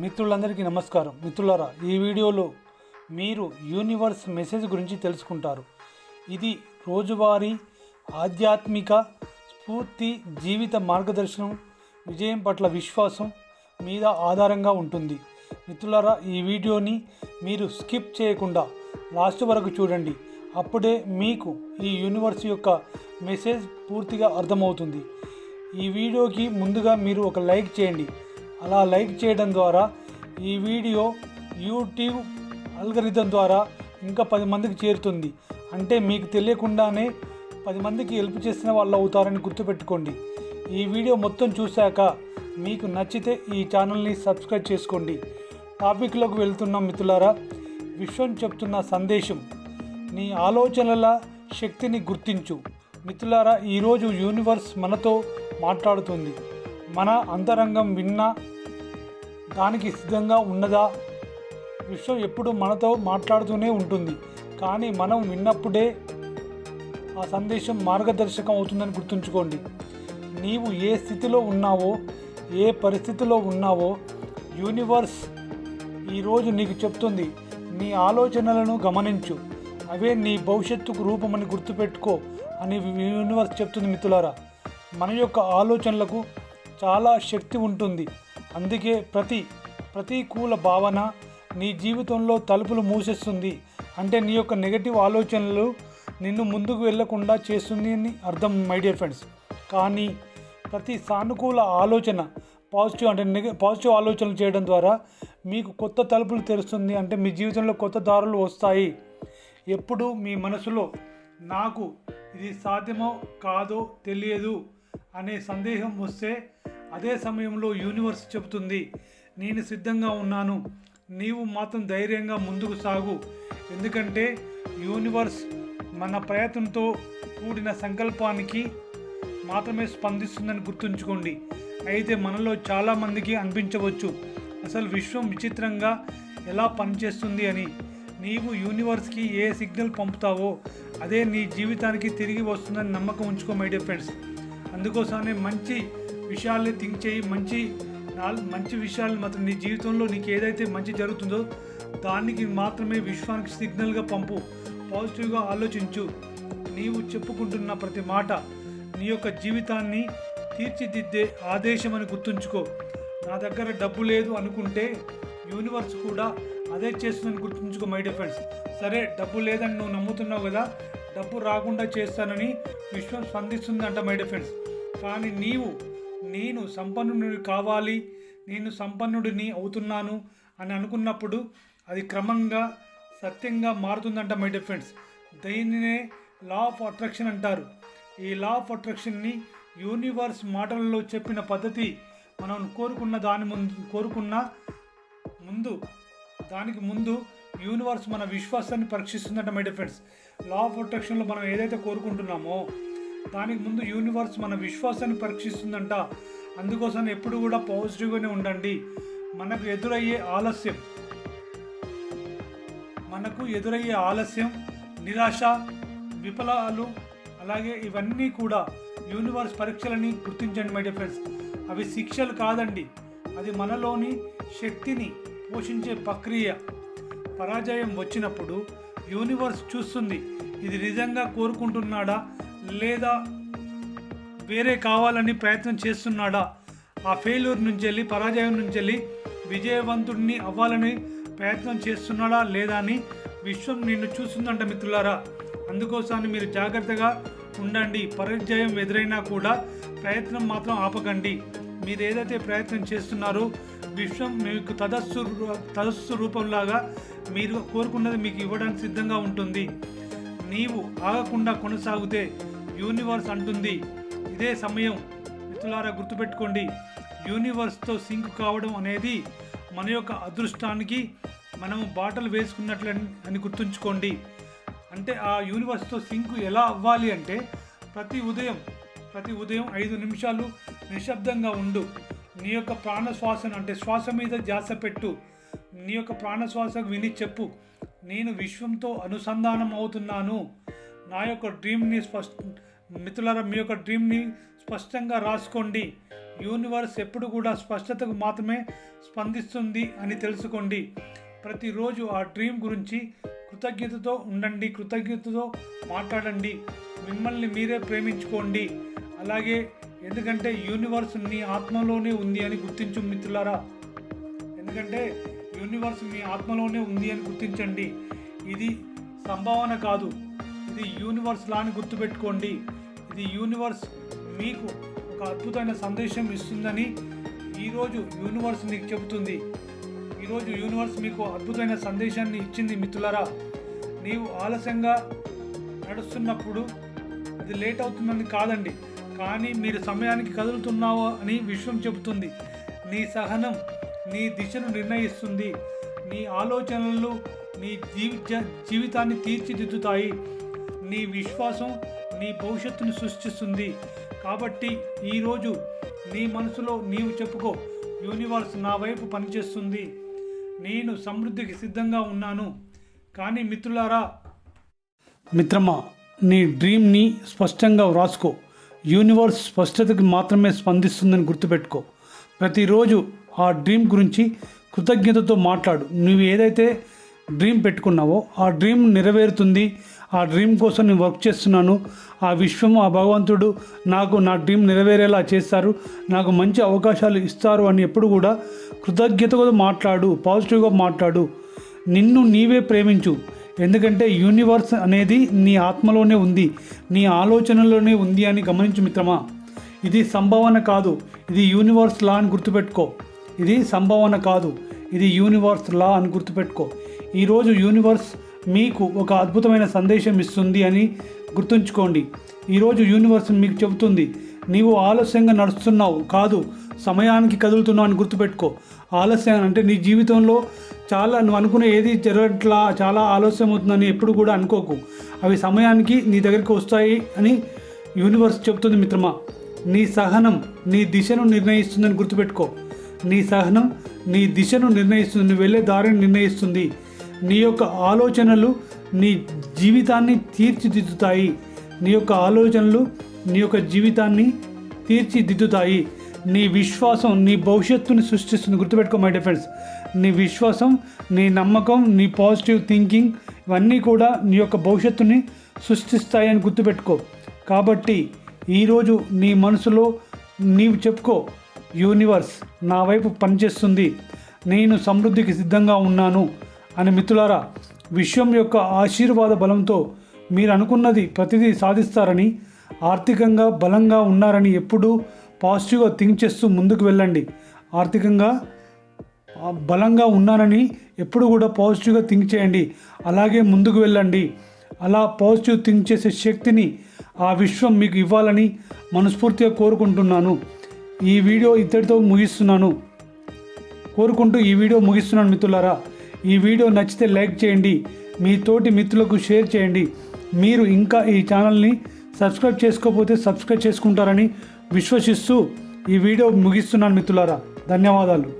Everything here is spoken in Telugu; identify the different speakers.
Speaker 1: మిత్రులందరికీ నమస్కారం. మిత్రులారా ఈ వీడియోలో మీరు యూనివర్స్ మెసేజ్ గురించి తెలుసుకుంటారు. ఇది రోజువారీ ఆధ్యాత్మిక స్ఫూర్తి జీవిత మార్గదర్శనం విజయం పట్ల విశ్వాసం మీద ఆధారంగా ఉంటుంది. మిత్రులారా ఈ వీడియోని మీరు స్కిప్ చేయకుండా లాస్ట్ వరకు చూడండి. అప్పుడే మీకు ఈ యూనివర్స్ యొక్క మెసేజ్ పూర్తిగా అర్థమవుతుంది. ఈ వీడియోకి ముందుగా మీరు ఒక లైక్ చేయండి. అలా లైక్ చేయడం ద్వారా ఈ వీడియో యూట్యూబ్ అల్గరిథం ద్వారా ఇంకా పది మందికి చేరుతుంది. అంటే మీకు తెలియకుండానే పది మందికి హెల్ప్ చేసిన వాళ్ళు అవుతారని గుర్తుపెట్టుకోండి. ఈ వీడియో మొత్తం చూశాక మీకు నచ్చితే ఈ ఛానల్ని సబ్స్క్రైబ్ చేసుకోండి. టాపిక్లోకి వెళ్తున్న మిత్రులారా విశ్వం చెప్తున్న సందేశం నీ ఆలోచనల శక్తిని గుర్తించు. మిత్రులారా ఈరోజు యూనివర్స్ మనతో మాట్లాడుతుంది. మన అంతరంగం విన్నా దానికి సిద్ధంగా ఉన్నదా? విశ్వం ఎప్పుడు మనతో మాట్లాడుతూనే ఉంటుంది. కానీ మనం విన్నప్పుడే ఆ సందేశం మార్గదర్శకం అవుతుందని గుర్తుంచుకోండి. నీవు ఏ స్థితిలో ఉన్నావో ఏ పరిస్థితిలో ఉన్నావో యూనివర్స్ ఈరోజు నీకు చెప్తుంది. నీ ఆలోచనలను గమనించు. అవే నీ భవిష్యత్తుకు రూపమని గుర్తుపెట్టుకో అని యూనివర్స్ చెప్తుంది మిత్రులారా. మన యొక్క ఆలోచనలకు చాలా శక్తి ఉంటుంది. అందుకే ప్రతి ప్రతికూల భావన నీ జీవితంలో తలుపులు మూసేస్తుంది. అంటే నీ యొక్క నెగటివ్ ఆలోచనలు నిన్ను ముందుకు వెళ్ళకుండా చేస్తుంది అని అర్థం మై డియర్ ఫ్రెండ్స్ కానీ ప్రతి సానుకూల ఆలోచన పాజిటివ్ అంటే నెగ పాజిటివ్ ఆలోచనలు చేయడం ద్వారా మీకు కొత్త తలుపులు తెరుస్తుంది. అంటే మీ జీవితంలో కొత్త దారులు వస్తాయి. ఎప్పుడు మీ మనసులో నాకు ఇది సాధ్యమో కాదో తెలియదు అనే సందేహం వస్తే అదే సమయంలో యూనివర్స్ చెబుతుంది నేను సిద్ధంగా ఉన్నాను. నీవు మాత్రం ధైర్యంగా ముందుకు సాగు. ఎందుకంటే యూనివర్స్ మన ప్రయత్నంతో కూడిన సంకల్పానికి మాత్రమే స్పందిస్తుందని గుర్తుంచుకోండి. అయితే మనలో చాలామందికి అనిపించవచ్చు అసలు విశ్వం విచిత్రంగా ఎలా పనిచేస్తుంది అని. నీవు యూనివర్స్కి ఏ సిగ్నల్ పంపుతావో అదే నీ జీవితానికి తిరిగి వస్తుందని నమ్మకం ఉంచుకో మై డియర్ ఫ్రెండ్స్. అందుకోసమే మంచి విషయాల్ని థింక్ చేయి మంచి మంచి విషయాలు మాత్రం నీ జీవితంలో నీకు ఏదైతే మంచి జరుగుతుందో దానికి మాత్రమే విశ్వానికి సిగ్నల్గా పంపు. పాజిటివ్గా ఆలోచించు. నీవు చెప్పుకుంటున్న ప్రతి మాట నీ యొక్క జీవితాన్ని తీర్చిదిద్దే ఆదేశం అని గుర్తుంచుకో. నా దగ్గర డబ్బు లేదు అనుకుంటే యూనివర్స్ కూడా అదే చేస్తుందని గుర్తుంచుకో మై డియర్ ఫ్రెండ్స్ సరే డబ్బు లేదని నువ్వు నమ్ముతున్నావు కదా డబ్బు రాకుండా చేస్తానని విశ్వం స్పందిస్తుందంట మై డియర్ ఫ్రెండ్స్ కానీ నీవు నేను సంపన్నుడిని కావాలి నేను సంపన్నుడిని అవుతున్నాను అని అనుకున్నప్పుడు అది క్రమంగా సత్యంగా మారుతుందంట మై డియర్ ఫ్రెండ్స్ దీనినే లా ఆఫ్ అట్రాక్షన్ అంటారు. ఈ లా ఆఫ్ అట్రాక్షన్ని యూనివర్స్ మాటలలో చెప్పిన పద్ధతి మనం కోరుకున్న దాని ముందు కోరుకున్న ముందు దానికి ముందు యూనివర్స్ మన విశ్వాసాన్ని పరీక్షిస్తుందంట my dear friends law of అట్రాక్షన్లో మనం ఏదైతే కోరుకుంటున్నామో దానికి ముందు యూనివర్స్ మన విశ్వాసాన్ని పరీక్షిస్తుందంట. అందుకోసం ఎప్పుడు కూడా పాజిటివ్గానే ఉండండి. మనకు ఎదురయ్యే ఆలస్యం. మనకు ఎదురయ్యే ఆలస్యం నిరాశ విఫలాలు అలాగే ఇవన్నీ కూడా యూనివర్స్ పరీక్షలని గుర్తించండి మై ఫ్రెండ్స్ అవి శిక్షలు కాదండి. అది మనలోని శక్తిని పోషించే ప్రక్రియ. పరాజయం వచ్చినప్పుడు యూనివర్స్ చూస్తుంది. ఇది నిజంగా కోరుకుంటున్నాడా? లేదా వేరే కావాలని ప్రయత్నం చేస్తున్నాడా? ఆ ఫెయిల్యూర్ నుంచి వెళ్ళి పరాజయం నుంచి వెళ్ళి విజయవంతుడిని అవ్వాలని ప్రయత్నం చేస్తున్నాడా లేదా అని విశ్వం నిన్ను చూస్తుందంట మిత్రులారా. అందుకోసాన్ని మీరు జాగ్రత్తగా ఉండండి. పరాజయం ఎదురైనా కూడా ప్రయత్నం మాత్రం ఆపకండి. మీరు ఏదైతే ప్రయత్నం చేస్తున్నారో విశ్వం మీకు తదస్సు తదస్సు రూపంలాగా మీరు కోరుకున్నది మీకు ఇవ్వడానికి సిద్ధంగా ఉంటుంది. నీవు ఆగకుండా కొనసాగితే యూనివర్స్ అంటుంది. ఇదే సమయం మిత్రులారా గుర్తుపెట్టుకోండి. యూనివర్స్తో సింక్ కావడం అనేది మన యొక్క అదృష్టానికి మనము బాటలు వేసుకున్నట్లని అని గుర్తుంచుకోండి. అంటే ఆ యూనివర్స్తో సింక్ ఎలా అవ్వాలి అంటే ప్రతి ఉదయం ప్రతి ఉదయం ఐదు నిమిషాలు నిశ్శబ్దంగా ఉండు. నీ యొక్క ప్రాణశ్వాసను అంటే శ్వాస మీద ధ్యాస పెట్టు. నీ యొక్క ప్రాణ శ్వాసకు విని చెప్పు. నేను విశ్వంతో అనుసంధానం అవుతున్నాను. నా యొక్క డ్రీమ్ని స్పష్ట మిత్రులారా మీ యొక్క డ్రీమ్ని స్పష్టంగా రాసుకోండి. యూనివర్స్ ఎప్పుడు కూడా స్పష్టతకు మాత్రమే స్పందిస్తుంది అని తెలుసుకోండి. ప్రతిరోజు ఆ డ్రీమ్ గురించి కృతజ్ఞతతో ఉండండి కృతజ్ఞతతో మాట్లాడండి. మిమ్మల్ని మీరే ప్రేమించుకోండి. అలాగే ఎందుకంటే యూనివర్స్ మీ ఆత్మలోనే ఉంది అని గుర్తించు మిత్రులారా. ఎందుకంటే యూనివర్స్ మీ ఆత్మలోనే ఉంది అని గుర్తించండి. ఇది సంభావన కాదు. ఇది యూనివర్స్ లాని గుర్తుపెట్టుకోండి. ఇది యూనివర్స్ మీకు ఒక అద్భుతమైన సందేశం ఇస్తుందని ఈరోజు యూనివర్స్ మీకు చెబుతుంది. ఈరోజు యూనివర్స్ మీకు అద్భుతమైన సందేశాన్ని ఇచ్చింది మిత్రులరా. నీవు ఆలస్యంగా నడుస్తున్నప్పుడు అది లేట్ అవుతుందని కాదండి. కానీ మీరు సమయానికి కదులుతున్నావో అని విశ్వం చెబుతుంది. నీ సహనం నీ దిశను నిర్ణయిస్తుంది. నీ ఆలోచనలు నీ జీవిత జీవితాన్ని తీర్చిదిద్దుతాయి. నీ విశ్వాసం నీ భవిష్యత్తును సృష్టిస్తుంది. కాబట్టి ఈరోజు నీ మనసులో నీవు చెప్పుకో యూనివర్స్ నా వైపు పనిచేస్తుంది. నేను సమృద్ధికి సిద్ధంగా ఉన్నాను. కానీ మిత్రులారా మిత్రమా నీ డ్రీమ్ని స్పష్టంగా వ్రాసుకో. యూనివర్స్ స్పష్టతకి మాత్రమే స్పందిస్తుందని గుర్తుపెట్టుకో. ప్రతిరోజు ఆ డ్రీమ్ గురించి కృతజ్ఞతతో మాట్లాడు. నువ్వు ఏదైతే డ్రీమ్ పెట్టుకున్నావో ఆ డ్రీమ్ నెరవేరుతుంది. ఆ డ్రీమ్ కోసం నేను వర్క్ చేస్తున్నాను. ఆ విశ్వం ఆ భగవంతుడు నాకు నా డ్రీమ్ నెరవేరేలా చేస్తారు. నాకు మంచి అవకాశాలు ఇస్తారు అని ఎప్పుడు కూడా కృతజ్ఞతగా మాట్లాడు పాజిటివ్గా మాట్లాడు. నిన్ను నీవే ప్రేమించు. ఎందుకంటే యూనివర్స్ అనేది నీ ఆత్మలోనే ఉంది. నీ ఆలోచనలోనే ఉంది అని గమనించు మిత్రమా. ఇది సంభావన కాదు. ఇది యూనివర్స్ లా అని గుర్తుపెట్టుకో. ఇది సంభావన కాదు. ఇది యూనివర్స్ లా అని గుర్తుపెట్టుకో. ఈరోజు యూనివర్స్ మీకు ఒక అద్భుతమైన సందేశం ఇస్తుంది అని గుర్తుంచుకోండి. ఈరోజు యూనివర్స్ మీకు చెబుతుంది నీవు ఆలస్యంగా నడుస్తున్నావు కాదు సమయానికి కదులుతున్నావు అని గుర్తుపెట్టుకో. ఆలస్యం అంటే నీ జీవితంలో చాలా నువ్వు అనుకునే ఏది జరగట్లా చాలా ఆలస్యం అవుతుందని ఎప్పుడు కూడా అనుకోకు. అవి సమయానికి నీ దగ్గరికి వస్తాయి అని యూనివర్స్ చెబుతుంది మిత్రమా. నీ సహనం నీ దిశను నిర్ణయిస్తుందని గుర్తుపెట్టుకో. నీ సహనం నీ దిశను నిర్ణయిస్తుంది నువ్వు వెళ్ళే దారిని నిర్ణయిస్తుంది. నీ యొక్క ఆలోచనలు నీ జీవితాన్ని తీర్చిదిద్దుతాయి. నీ యొక్క ఆలోచనలు నీ యొక్క జీవితాన్ని తీర్చిదిద్దుతాయి. నీ విశ్వాసం నీ భవిష్యత్తుని సృష్టిస్తుంది. గుర్తుపెట్టుకో మై డిఫెండ్స్ నీ విశ్వాసం నీ నమ్మకం నీ పాజిటివ్ థింకింగ్ ఇవన్నీ కూడా నీ యొక్క భవిష్యత్తుని సృష్టిస్తాయని గుర్తుపెట్టుకో. కాబట్టి ఈరోజు నీ మనసులో నీవు చెప్పుకో యూనివర్స్ నా వైపు పనిచేస్తుంది. నేను సమృద్ధికి సిద్ధంగా ఉన్నాను. అని మిత్రులారా విశ్వం యొక్క ఆశీర్వాద బలంతో మీరు అనుకున్నది ప్రతిదీ సాధిస్తారని ఆర్థికంగా బలంగా ఉన్నారని ఎప్పుడూ పాజిటివ్గా థింక్ చేస్తూ ముందుకు వెళ్ళండి. ఆర్థికంగా బలంగా ఉన్నానని ఎప్పుడు కూడా పాజిటివ్గా థింక్ చేయండి. అలాగే ముందుకు వెళ్ళండి. అలా పాజిటివ్ థింక్ చేసే శక్తిని ఆ విశ్వం మీకు ఇవ్వాలని మనస్ఫూర్తిగా కోరుకుంటున్నాను. ఈ వీడియో ఇద్దరితో ముగిస్తున్నాను. కోరుకుంటూ ఈ వీడియో ముగిస్తున్నాను మిత్రులారా. ఈ వీడియో నచ్చితే లైక్ చేయండి. మీ తోటి మిత్రులకు షేర్ చేయండి. మీరు ఇంకా ఈ ఛానల్ని సబ్స్క్రైబ్ చేసుకోకపోతే సబ్స్క్రైబ్ చేసుకుంటారని విశ్వసిస్తూ ఈ వీడియో ముగిస్తున్నాను మిత్రులారా. ధన్యవాదాలు.